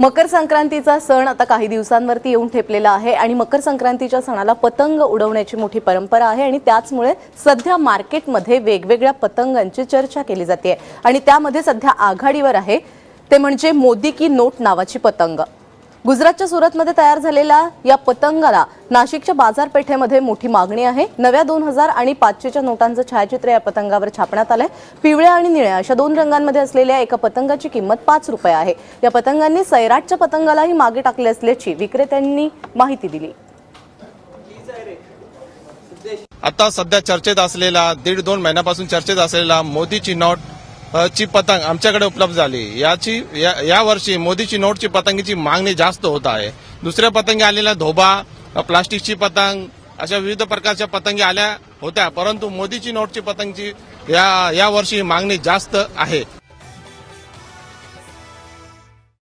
मकर संक्रांतीचा सण आता काही दिवसांवरती येऊन ठेपलेला आहे आणि मकर संक्रांतीच्या सणाला पतंग उडवण्याची मोठी परंपरा आहे आणि त्याचमुळे सध्या मार्केटमध्ये वेगवेगळ्या पतंगांची चर्चा केली जाते. आणि त्यामध्ये सध्या आघाडीवर आहे. ते म्हणजे मोदी की नोट नावाची पतंग. गुजरातच्या सुरतमध्ये तयार झालेल्या या पतंगाला नाशिकच्या बाजारपेठेमध्ये मोठी मागणी आहे. नव्या दोन हजार आणि पाचशेच्या नोटांचं छायाचित्र या पतंगावर छापण्यात आलंय. पिवळ्या आणि निळ्या अशा दोन रंगांमध्ये असलेल्या एका पतंगाची किंमत पाच रुपये आहे. या पतंगांनी सैराटच्या पतंगालाही मागे टाकले असल्याची विक्रेत्यांनी माहिती दिली. आता सध्या चर्चेत असलेला दीड दोन महिन्यापासून चर्चेत असलेला मोदीची नोट ची पतंग आमच्याकडे उपलब्ध झाली. याची या- या वर्षी मोदीची नोटची पतंगीची मागणी जास्त होत आहे. दुसऱ्या पतंगी आलेल्या धोबा प्लास्टिकची पतंग अशा विविध प्रकारच्या पतंगी आल्या होत्या. परंतु मोदीची नोटची पतंगची या या वर्षी मागणी जास्त आहे.